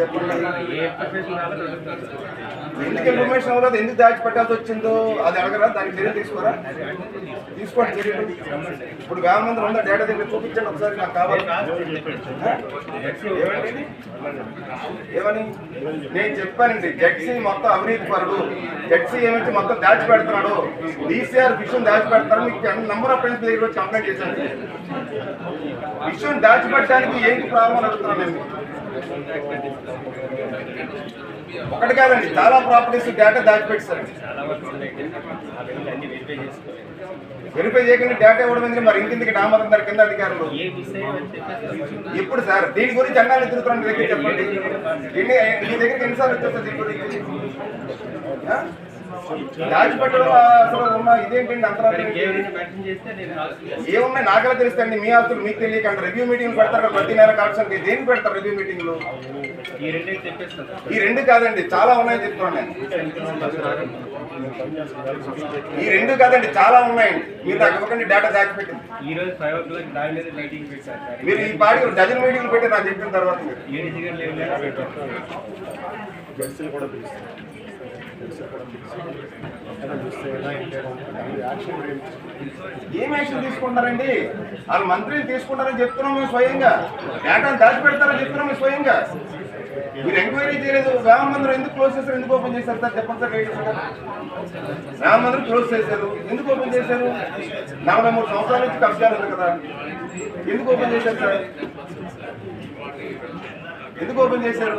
చెప్పండి. ఎందుకు ఇన్ఫర్మేషన్ అవ్వలేదు? ఎందుకు దాచిపెట్టాల్సి వచ్చిందో అది అడగరా? దానికి చర్యలు తీసుకోరా? తీసుకోండి చర్యలు. ఇప్పుడు వేల మంది ఉందా డేటా దగ్గర చూపించండి ఒకసారి నాకు కావాలి. ఏమని? నేను చెప్పానండి జెడ్సీ మొత్తం అవినీతి పరుడు. జెడ్సీ ఏమించి మొత్తం దాచి పెడుతున్నాడు. డీసీఆర్ విషయం దాచి పెడతారు మీకు నంబర్ ఆఫ్ ఫ్రెండ్స్ దగ్గర వచ్చి కంప్లైంట్ చేశాను. విషయం దాచిపెట్టడానికి ఏంటి ప్రాబ్లం అడుగుతున్నాను నేను. ఒకటి కాదండి చాలా ప్రాపర్టీస్ డేటా దాచిపెట్టారండి వెరిఫై చేయకుండా డేటా ఇవ్వడం ఎందుకు? మరి ఇంటింటికి డామర్ దాని కింద అధికారులు? ఎప్పుడు సార్? దీని గురించి అన్నాలు తిరుగుతున్నాను మీ దగ్గర చెప్పండి. ఎన్ని మీ దగ్గరికి ఎన్నిసార్లు వచ్చేస్తారు దీని గురించి? దాచిపెట్టడం అసలు ఉన్న ఇదేంటండి ఏమున్నాయి? నాకెలా తెలుస్తాండి మీ ఆస్తులు మీకు తెలియక రివ్యూ మీటింగ్ పెడతారు ప్రతి నెల కలెక్షన్ దేనికి పెడతారు రివ్యూ మీటింగ్లు ఈ రెండే చెప్పేస్తాను. సార్. ఈ రెండు కాదండి. చాలా ఉన్నాయని చెప్తున్నాను నేను. ఈ రెండు కాదండి. చాలా ఉన్నాయండి. మీరు నాకు ఇవ్వకండి డేటా దాచిపెట్టింది. ఈ రోజు ఫైవ్ ఓ క్లాక్ దాని మీద మీటింగ్ పెట్టారు. సార్ మీరు ఈ పాటికి డజన్ మీటింగ్లు పెట్టి నాకు చెప్పిన తర్వాత లేదా కూడా ఏం యాక్షన్ తీసుకుంటారండి? వాళ్ళు మంత్రిని తీసుకుంటారని చెప్తున్నాం మేము స్వయంగా. డేటాను దాచిపెడతారని చెప్తున్నాం మేము స్వయంగా. మీరు ఎంక్వైరీ చేయలేదు. రామ మందిరం ఎందుకు క్లోజ్ చేశారు? ఎందుకు ఓపెన్ చేశారు? సార్ చెప్పండి సార్ రామ మందిరం క్లోజ్ చేశారు. ఎందుకు ఓపెన్ చేశారు? నలభై మూడు సంవత్సరాల నుంచి కబ్జాలు ఉంది కదా. ఎందుకు ఓపెన్ చేశారు సార్? ఎందుకు ఓపెన్ చేశారు?